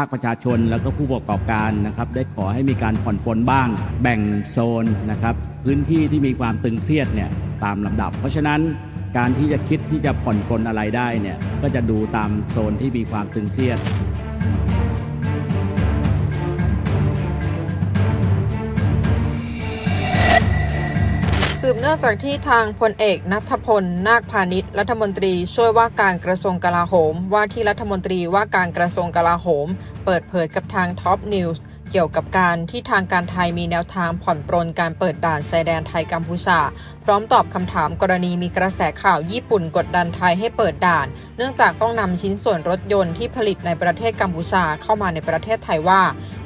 ภาคประชาชนแล้วก็ผู้ประกอบการนะครับได้ขอให้มีการผ่อนปลนบ้าง แบ่งโซนนะครับพื้นที่ที่มีความตึงเครียดเนี่ยตามลำดับ เพราะฉะนั้นการที่จะคิดที่จะผ่อนปลนอะไรได้เนี่ยก็จะดูตามโซนที่มีความตึงเครียด สืบเนื่องจากที่ทางพลเอกนัทพล นาคพาณิชย์รัฐมนตรีช่วยว่าการกระทรวงกลาโหม ว่าที่รัฐมนตรีว่าการกระทรวงกลาโหม เปิดเผยกับทางท็อปนิวส์ เกี่ยวกับการที่ทางการไทยมีแนวทางผ่อนปรนการเปิดด่านชายแดนไทยกัมพูชา พร้อมตอบคำถามกรณีมีกระแสข่าวญี่ปุ่นกดดันไทยให้เปิดด่าน เนื่องจากต้องนำชิ้นส่วนรถยนต์ที่ผลิตในประเทศกัมพูชาเข้ามาในประเทศไทยว่า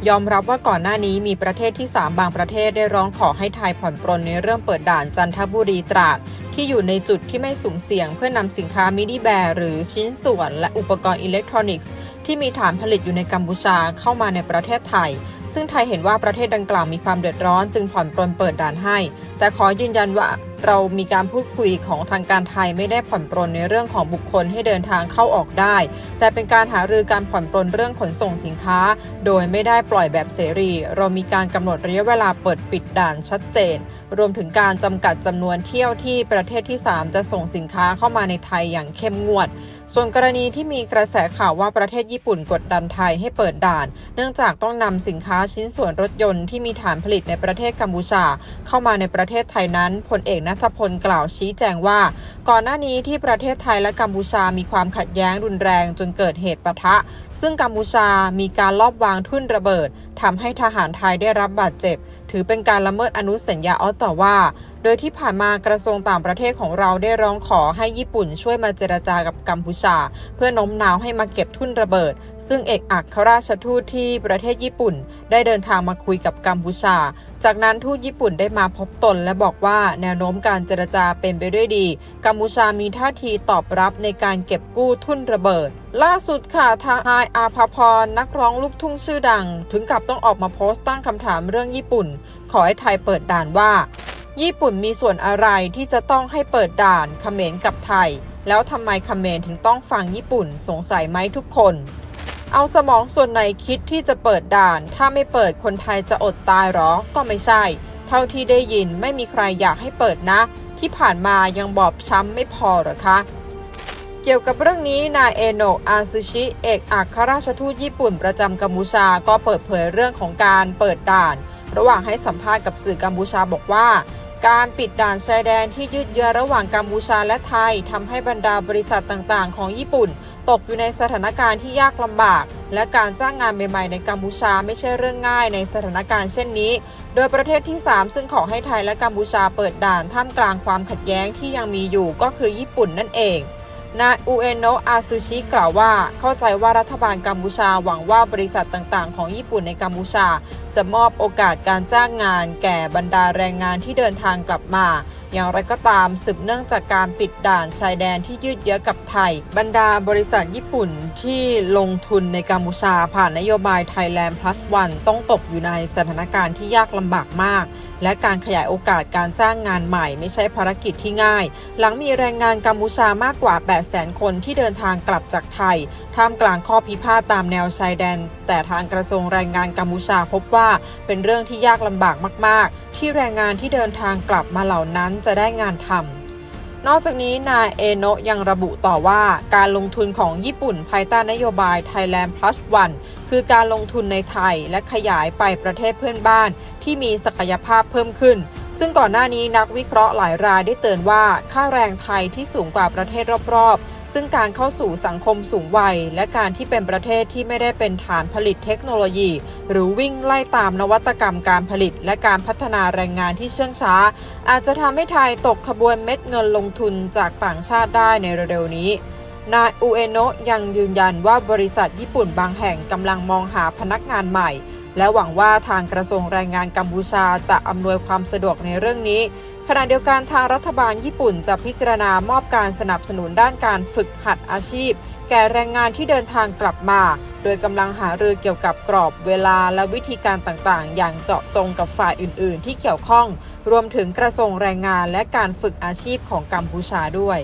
ยอมรับว่าก่อนหน้านี้มีประเทศที่ 3 บางประเทศได้ร้องขอให้ไทยผ่อนปรนในเรื่องเปิดด่านจันทบุรีตราด ที่อยู่ในจุดที่ไม่สุ่มเสี่ยง เพื่อนำสินค้ามินิแบร์หรือชิ้นส่วน และอุปกรณ์อิเล็กทรอนิกส์ที่มีฐานผลิตอยู่ในกัมพูชาเข้ามาในประเทศไทย ซึ่งไทยเห็นว่าประเทศดังกล่าวมีความเดือดร้อนจึงผ่อนปรนเปิดด่านให้ แต่ขอยืนยันว่า เรามีการพูดคุยของทางการไทยไม่ได้ผ่อนปรนในเรื่องของบุคคลให้เดินทางเข้าออกได้ แต่เป็นการหารือการผ่อนปรนเรื่องขนส่งสินค้า โดยไม่ได้ปล่อยแบบเสรี เรามีการกำหนดระยะเวลาเปิดปิดด่านชัดเจน รวมถึงการจำกัดจำนวนเที่ยวที่ประเทศที่ 3 จะส่งสินค้าเข้ามาในไทยอย่างเข้มงวด ส่วนกรณีที่มีกระแสข่าวว่าประเทศญี่ปุ่นกดดันไทยให้เปิดด่าน เนื่องจากต้องนำสินค้าชิ้นส่วนรถยนต์ที่มีฐานผลิตในประเทศกัมพูชา เข้ามาในประเทศไทยนั้นพลเอกนัทพลกล่าวชี้แจงว่า ก่อนหน้านี้ที่ประเทศไทยและกัมพูชามีความขัดแย้งรุนแรงจนเกิดเหตุปะทะ ซึ่งกัมพูชามีการลอบวางทุ่นระเบิดทำให้ทหารไทยได้รับบาดเจ็บ ถือเป็นการละเมิดอนุสัญญาออตตาว่า โดยที่ผ่านมากระทรวงต่างประเทศของเราได้ร้องขอให้ญี่ปุ่นช่วยมาเจรจากับกัมพูชา เพื่อโน้มน้าวให้มาเก็บทุ่นระเบิด ซึ่งเอกอัครราชทูตที่ประเทศญี่ปุ่น ได้เดินทางมาคุยกับกัมพูชา จากนั้นทูตญี่ปุ่นได้มาพบตนและบอกว่าแนวโน้มการเจรจาเป็นไปด้วยดี กัมพูชามีท่าทีตอบรับในการเก็บกู้ทุ่นระเบิดล่าสุดค่ะทางไฮอาภาพรนักร้องลูกทุ่งชื่อดัง ถึงกับต้องออกมาโพสต์ตั้งคำถามเรื่องญี่ปุ่น ขอให้ไทยเปิดด่านว่า ญี่ปุ่นมีส่วนอะไรที่จะต้องให้เปิดด่านเขมรกับไทย แล้วทำไมเขมรถึงต้องฟังญี่ปุ่นสงสัยไหมทุกคน เอาสมองส่วนไหนคิดที่จะเปิดด่าน ถ้าไม่เปิดคนไทยจะอดตายหรอ ก็ไม่ใช่ เท่าที่ได้ยินไม่มีใครอยากให้เปิดนะ ที่ผ่านมายังบอบช้ำไม่พอหรอคะ กี่ยวกับเรื่องนี้นายเอโนะอาซุชิเอกอัครราชทูตญี่ปุ่นประจำกัมพูชาก็เปิดเผยเรื่องของการเปิดด่าน ระหว่างให้สัมภาษณ์กับสื่อกัมพูชาบอกว่า การปิดด่านชายแดนที่ยืดเยื้อระหว่างกัมพูชาและไทยทำให้บรรดาบริษัทต่างๆ ของญี่ปุ่น ตกอยู่ในสถานการณ์ที่ยากลำบาก และการจ้างงานใหม่ๆในกัมพูชาไม่ใช่เรื่องง่ายในสถานการณ์เช่นนี้ โดยประเทศที่ 3 ซึ่งขอให้ไทยและกัมพูชาเปิดด่านท่ามกลางความขัดแย้งที่ยังมีอยู่ก็คือญี่ปุ่นนั่นเอง นายอูเอโนะอาซูชิกล่าวว่า เข้าใจว่ารัฐบาลกัมพูชาหวังว่าบริษัทต่างๆ ของญี่ปุ่นในกัมพูชา จะมอบโอกาสการจ้างงาน แก่บรรดาแรงงานที่เดินทางกลับมา อย่างไรก็ตามสืบเนื่องจากการปิดด่านชายแดนที่ยืดเยื้อกับไทย บรรดาบริษัทญี่ปุ่นที่ลงทุนในกัมพูชาผ่านนโยบาย Thailand Plus One ต้องตกอยู่ในสถานการณ์ที่ยากลำบากมาก และการขยายโอกาสการจ้างงานใหม่ไม่ใช่ภารกิจที่ง่าย หลังมีแรงงานกัมพูชามากกว่า 800,000 คนที่เดินทางกลับจากไทย ท่ามกลางข้อพิพาทตามแนวชายแดน แต่ทางกระทรวงแรงงานกัมพูชาพบว่าเป็นเรื่องที่ยากลำบากมาก ๆ ที่แรงงานที่เดินทางกลับมาเหล่านั้นจะได้งานทำ นอกจากนี้นายเอโนะยังระบุต่อว่าการลงทุนของญี่ปุ่นภายใต้นโยบาย Thailand Plus One คือการลงทุนในไทยและขยายไปประเทศเพื่อนบ้านที่มีศักยภาพเพิ่มขึ้น ซึ่งก่อนหน้านี้นักวิเคราะห์หลายรายได้เตือนว่าค่าแรงไทยที่สูงกว่าประเทศรอบๆ ซึ่งการเข้าสู่สังคมสูงวัย และการที่เป็นประเทศที่ไม่ได้เป็นฐานผลิตเทคโนโลยี หรือวิ่งไล่ตามนวัตกรรมการผลิต และการพัฒนาแรงงานที่เชื่องช้า อาจจะทำให้ไทยตกขบวนเม็ดเงินลงทุนจากต่างชาติได้ในเร็วๆนี้นายอูเอโนะยังยืนยันว่าบริษัทญี่ปุ่นบางแห่งกำลังมองหาพนักงานใหม่ และหวังว่าทางกระทรวงแรงงานกัมพูชาจะอำนวยความสะดวกในเรื่องนี้ ขณะเดียวกันทางรัฐบาลญี่ปุ่นจะพิจารณามอบการสนับสนุนด้านการฝึกหัดอาชีพ แก่แรงงานที่เดินทางกลับมา โดยกำลังหารือเกี่ยวกับกรอบเวลาและวิธีการต่างๆ อย่างเจาะจงกับฝ่ายอื่น ๆ ที่เกี่ยวข้อง รวมถึงกระทรวงแรงงานและการฝึกอาชีพของกัมพูชาด้วย